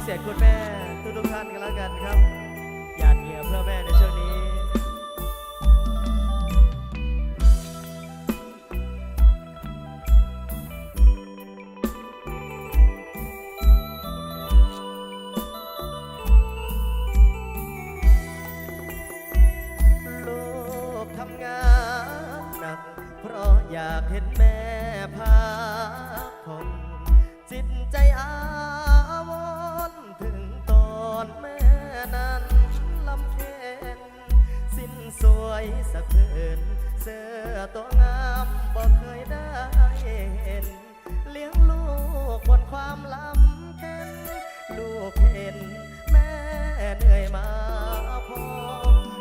พิเศษคุณแม่ทุกทุกท่านกันแล้วกันครับหยาดเหงื่อเพื่อแม่ในช่วงนี้ สวยสะเพินเสื้อตัวงามบ่เคยได้เห็น เลี้ยงลูกบนความลำเค็นลูกเห็น แม่เหนื่อยมาพอ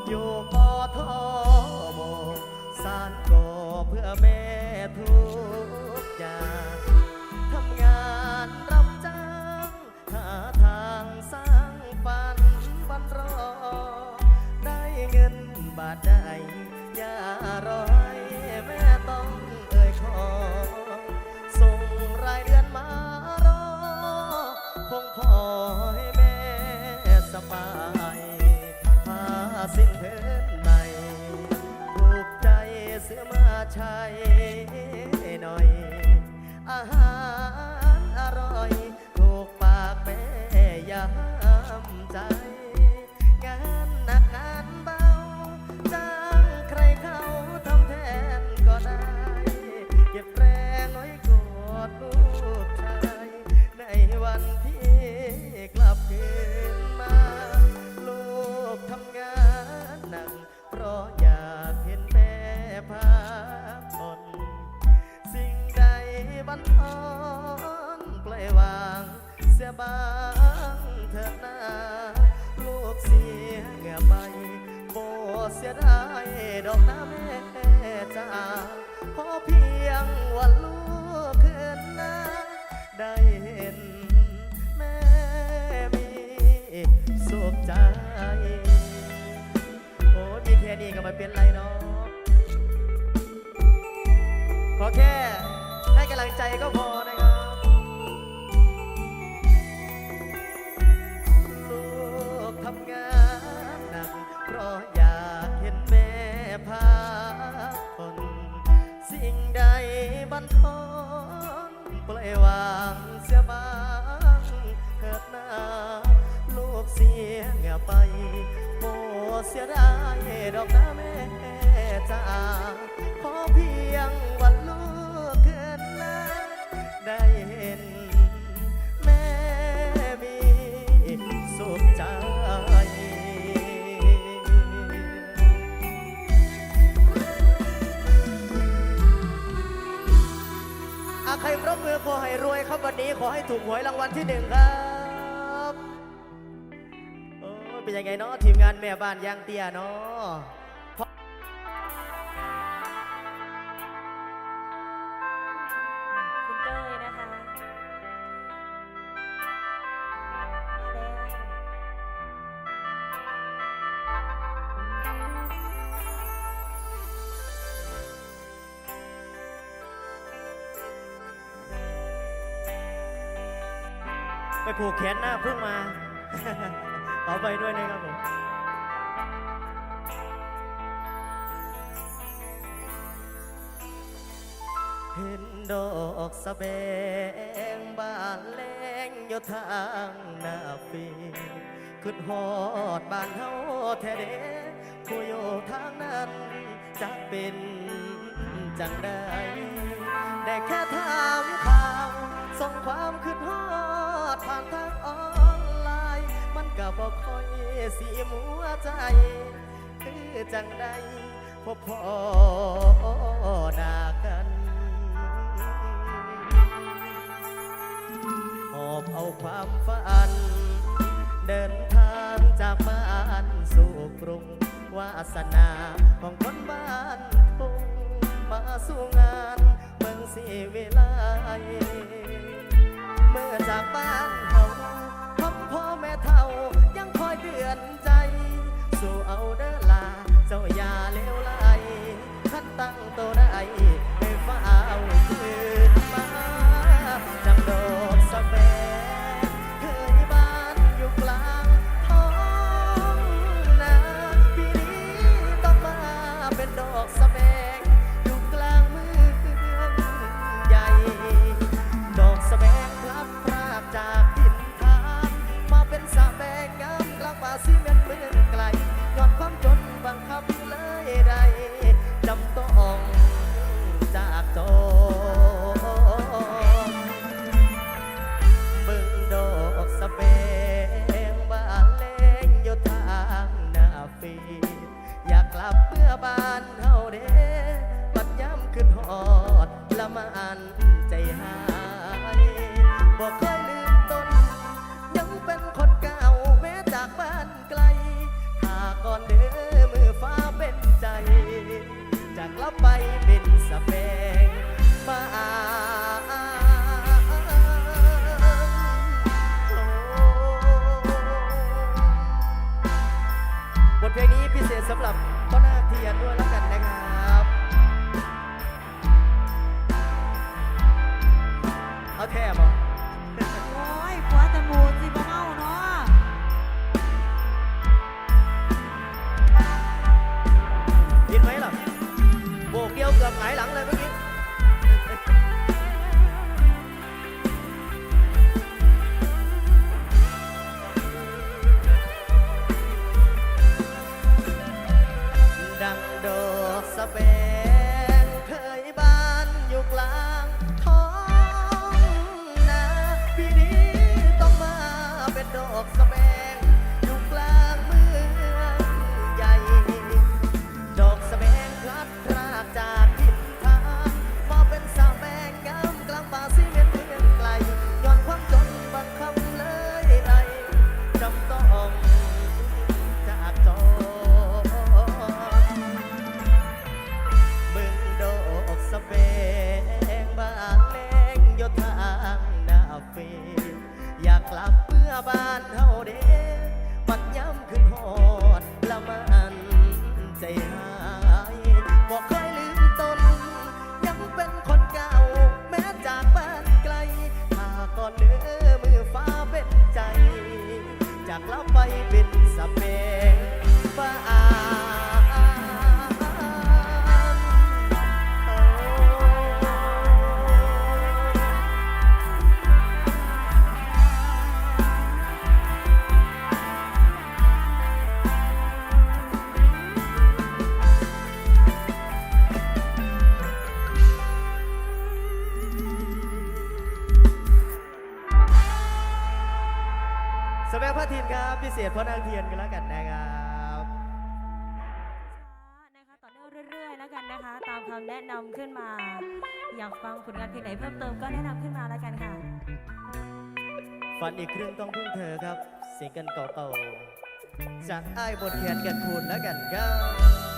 อยู่กอทอโบสานก่อเพื่อแม่ทุก บาดไดำลังใจก็พอนะครับลูกทำงานหนัก เพราะอยากเห็นแม่พักผ่อนสิ่งใดบันทอนปล่อยวางเสียบ้างเถิดหน้า ลูกเสียเหงื่อไปโมเสียได้ดอกนะแม่จ้าขอเพียง ให้รวยครับวันนี้ขอให้ถูกหวยรางวัลที่หนึ่งครับเออเป็นยังไงเนาะทีมงานแม่บ้านย่างเตี้ยเนาะ ผูกแขนหน้าพึ่งมา ขอไปด้วยนะครับผมเห็นดอกสะแบงบานแรงอยู่ทางหน้าฟีขึ้นหอดบ้านเฮาแท้เด้ผู้อยู่ทางนั้นจะเป็นจังได้ แต่แค่ถามข่าวส่งความขึ้นฮอด ผ่านทางออนไลน์ มันก็บอกคอยสีมัวใจ คือจังใดพบพอหน้ากันหอบเอาความฝัน เดินทางจากบ้านสู่กรุงวาสนาของคนบ้านทุ่งมาสู่งานเมืองสีวิไล เมื่อจากบ้านเฮาพบพ่อแม่เท่ายังคอยเตือนใจ สู่เอาเด้อลา เจ้าอย่าเลวไหลขันตั้งตัวได้ให้ฟ้าเอาคืนมาจังโด เพื่อบ้านเฮาเด้บัดย่ำขึ้นหอดละมาอันากแล้วไปเป็นสเปงฟ้า แนะนำขึ้นมา อยากฟังผลงานเพลงไหนเพิ่มเติมก็แนะนำขึ้นมาแล้วกันค่ะ ฝันอีกครึ่งต้องพึ่งเธอครับ เสียงกันเก่าๆจากไอ้ายบทแขนกันคูณแล้วกันครับ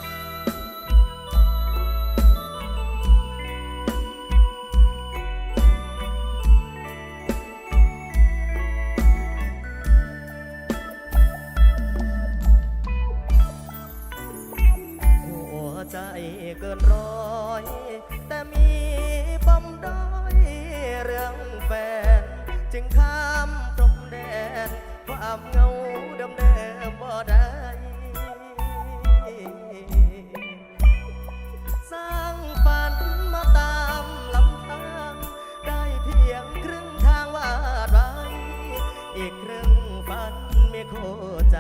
งข้ามตรงแดนความเงาดำเดิมบ่ได้สร้างฝันมาตามลำทางได้เพียงครึ่งทางวาดไว้อีกครึ่งฝันไม่โค้าใจ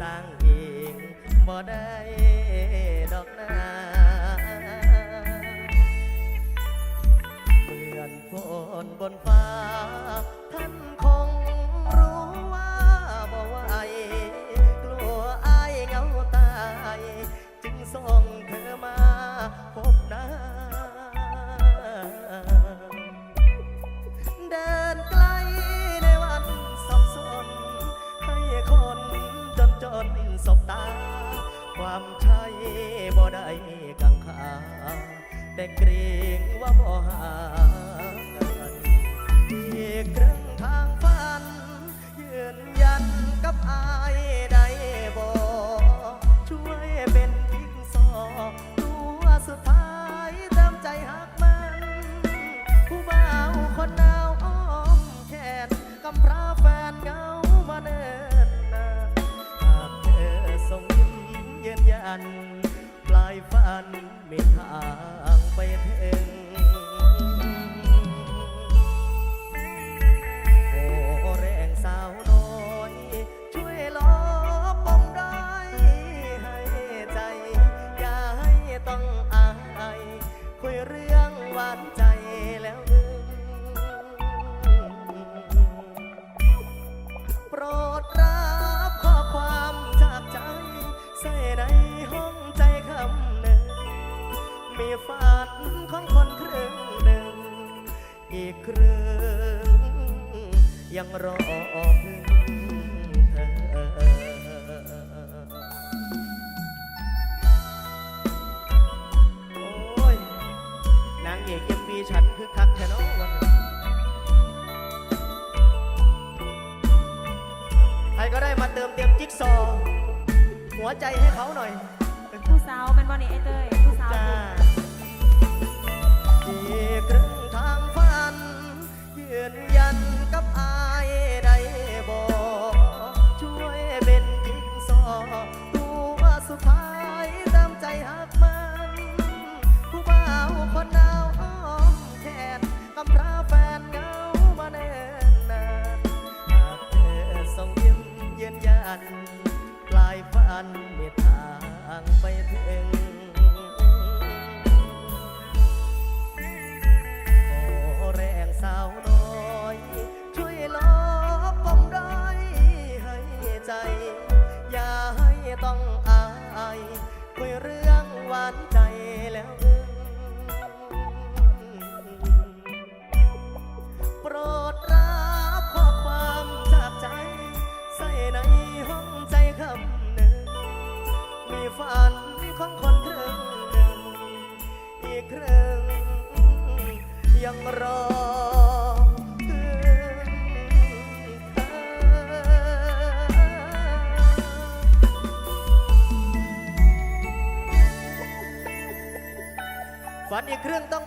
สร้างเองบ่ได้ อนบนฟ้า ท่านคงรู้ว่าบ่ไหวกลัวอายเงาตาย จึงส่งานไม่ทางไปเพ ครืองยังรอพึ่งเธอโอ้ยนางเอกยังมีฉันคือคักแค่น้องวันใครก็ได้มาเติมเต็มจิ๊กซอ หัวใจให้เขาหน่อย ผู้สาวเป็นบอนี่ไอเต้ยผู้สาวจ้าเกรื สุดท้ายตามใจหักมัน ผู้บ่าวคนหนาวอ้อมแขนกำพร้าแฟนเงามาเน่นานหากเธอส่งยิ้มเยืนยันปลายฝันมีทางไปถึงขอแรงสาวาน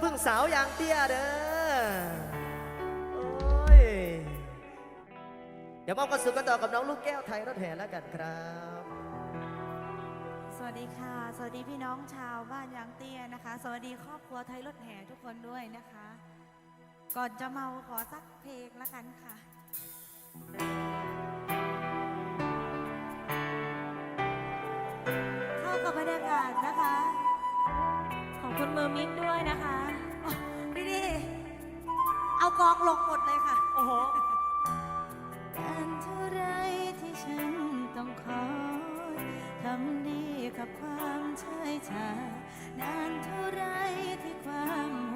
พึ่งสาวอย่างเตี้ยเด้อโอ้ยเดี๋ยวมอบความสุขกันต่อกับน้องลูกแก้วไทยรถแห่แล้วกันครับ สวัสดีค่ะ สวัสดีพี่น้องชาวบ้านยางเตี้ยนะคะ สวัสดีครอบครัวไทยรถแห่ทุกคนด้วยนะคะ ก่อนจะเมาขอสักเพลงละกันค่ะเข้ากับบรรยากาศนะคะ ของคุณมือมิ้นด้วยนะคะ พี่ดี เอากองลงหมดเลยค่ะ โอ้โหการเท่าไรที่ฉันต้องคอยทำดีกับความเฉยชานานเท่าไรที่ความ